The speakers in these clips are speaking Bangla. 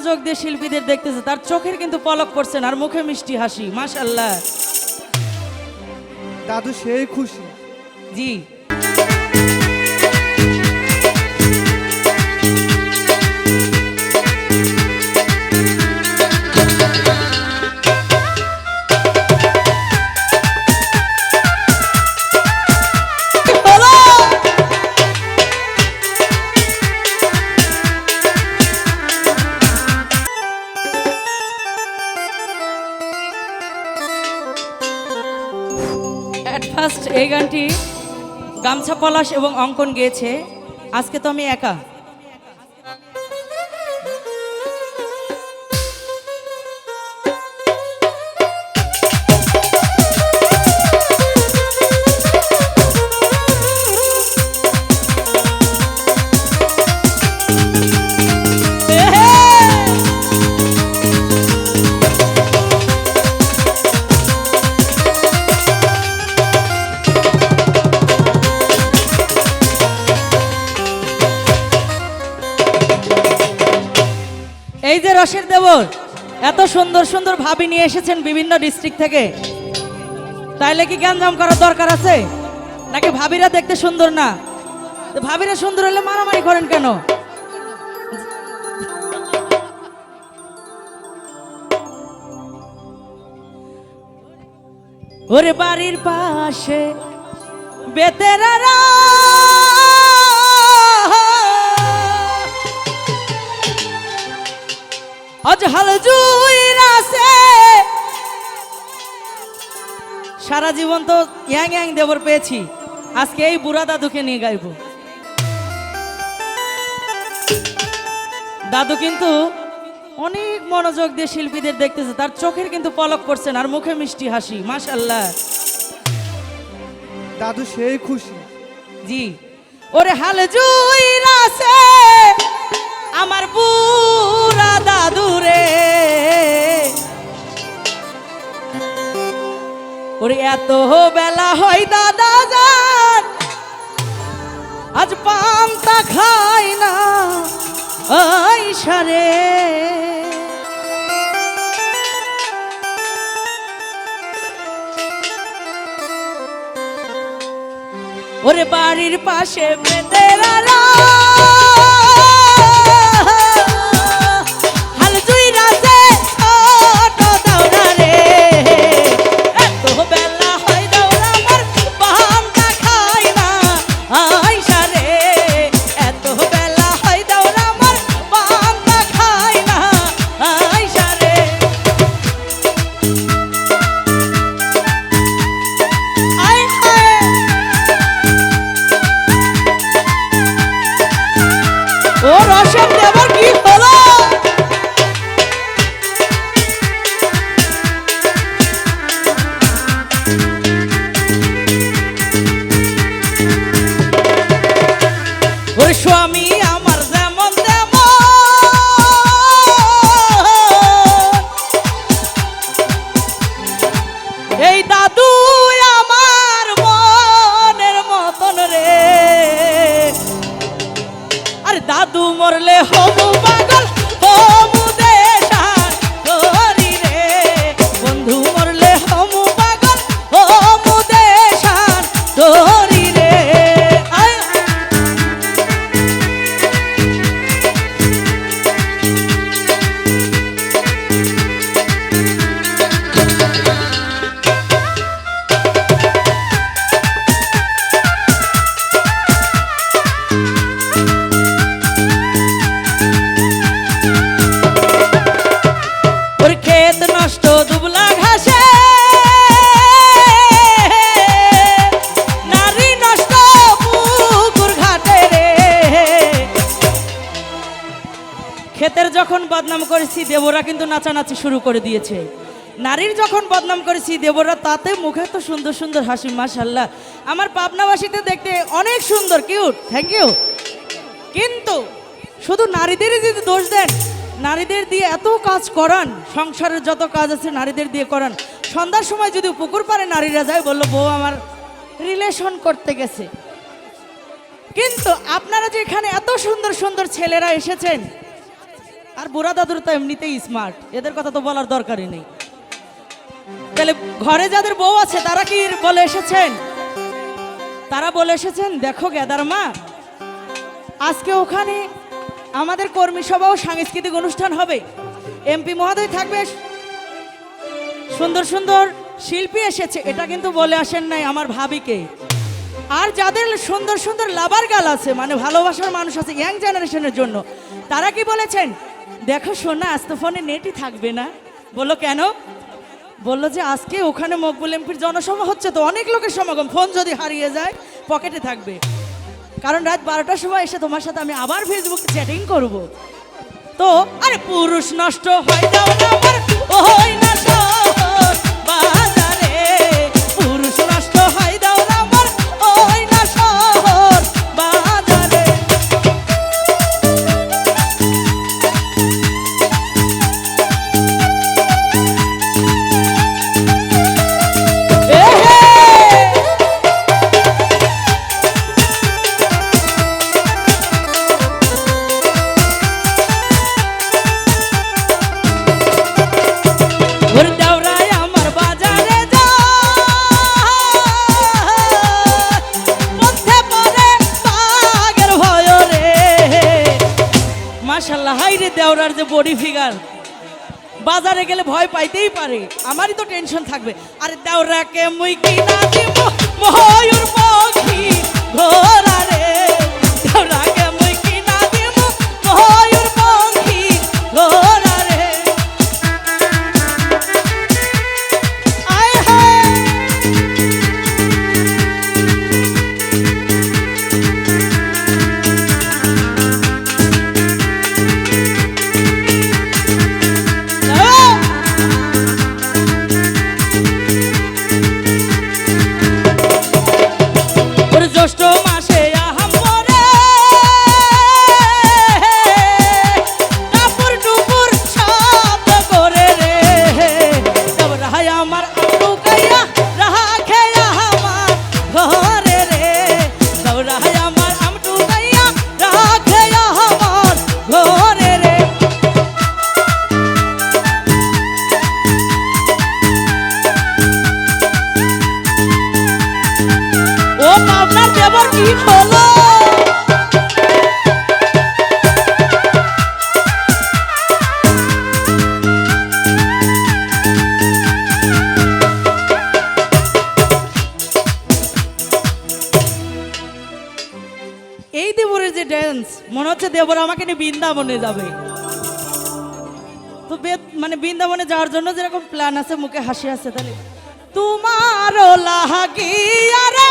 মনোযোগ দিয়ে শিল্পীদের দেখতেছে তার চোখের কিন্তু পলক পড়ছে না আর মুখে মিষ্টি হাসি মাশাল্লাহ দাদু সেই খুশি। জি। ফার্স্ট এই গানটি গামছা পলাশ এবং অঙ্কন গেয়েছে। আজকে তো আমি একা। এই যে রসের দেবর, এত সুন্দর সুন্দর ভাবি নিয়ে এসেছেন বিভিন্ন ডিস্ট্রিক্ট থেকে। তাইলে কি গ্যাঞ্জাম করার দরকার আছে? নাকি ভাবিরা দেখতে সুন্দর না? ভাবিরা সুন্দর হলে মারামারি করেন কেন? ওরে বাড়ির পাশে বেতেরারা সারা জীবন তো ইয়াং ইয়াং দেবর পেয়েছি। আজকে এই বুড়া দাদুকে নিয়ে গাইব। দাদু কিন্তু অনেক মনোযোগ দিয়ে শিল্পীদের দেখতেছে তার চোখের কিন্তু পলক পড়ছে না আর মুখে মিষ্টি হাসি মাশাল্লাহ দাদু সেই খুশি। জি। ওরে হাল জুইর আছে আমার বুড়া দাদু রে ওরে, এত বেলা হয় দাদা যান, আজ পান্তা খাই না, ওই সারে। ওরে, বাড়ির পাশে বেতেরারা হাল দাদু মরলে হবু পাগল। বদনাম করেছি, দেবরা কিন্তু নাচানাচি শুরু করে দিয়েছে। নারীর যখন বদনাম করেছি, দেবরা, তাতে মুখে তো সুন্দর সুন্দর হাসি মাশাল্লাহ আমার পাবনাবাসীতে দেখতে অনেক সুন্দর, কিউট থ্যাংক ইউ কিন্তু শুধু নারীদেরই যদি দোষ দেন, নারীদের দিয়ে এত কাজ করান, সংসারের যত কাজ আছে নারীদের দিয়ে করান। সন্ধ্যার সময় যদি পুকুর পারে নারীরা যায়, বলল, বউ, আমার রিলেশন করতে গেছে। কিন্তু আপনারা যে এখানে এত সুন্দর সুন্দর ছেলেরা এসেছেন আর বুড়া দাদুর তো এমনিতেই স্মার্ট এদের কথা তো বলার দরকারই নেই। তাহলে ঘরে যাদের বউ আছে, তারা কি বলে এসেছেন? তারা বলে এসেছেন, দেখো গেদার মা, আজকে ওখানে আমাদের কর্মী সভা ও সাংস্কৃতিক অনুষ্ঠান হবে। এমপি মহোদয় থাকবে। সুন্দর সুন্দর শিল্পী এসেছে। এটা কিন্তু বলে আসেন নাই আমার ভাবিকে। আর যাদের সুন্দর সুন্দর লাভার গাল আছে মানে ভালোবাসার মানুষ আছে, ইয়াং জেনারেশনের জন্য, তারা কি বলেছেন? দেখো শোনা আজ তো ফোনে নেটই থাকবে না। বলল, কেন? বলল যে, আজকে ওখানে মকবুল এমপির জনসভা হচ্ছে তো অনেক লোকের সমাগম। ফোন যদি হারিয়ে যায়, পকেটে থাকবে। কারণ রাত বারোটার সময় এসে তোমার সাথে আমি আবার ফেসবুকে চ্যাটিং করব। তো, আরে পুরুষ নষ্ট হয় না আমার হয় না বডি ফিগার বাজারে গেলে ভয় পাইতেই পারে। আমারই তো টেনশন থাকবে। আরে দেওরাকে মুই কিনা দিব? ময়ূর পাখি ঘোড়া রে। দেওরাকে এই দেবরের যে ড্যান্স মনে হচ্ছে দেবর আমাকে নিয়ে বৃন্দাবনে যাবে। তো মানে বৃন্দাবনে যাওয়ার জন্য যেরকম প্ল্যান আছে, মুখে হাসি আছে, তাহলে তোমারও লাগিয়া রে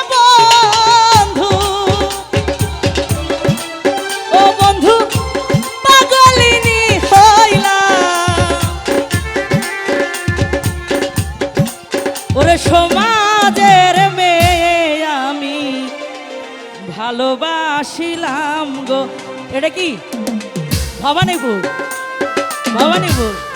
বন্ধু। সমাজের মেয়ে আমি ভালোবাসিলাম গো। এটা কি? ভবানীপুর। ভবানীপুর।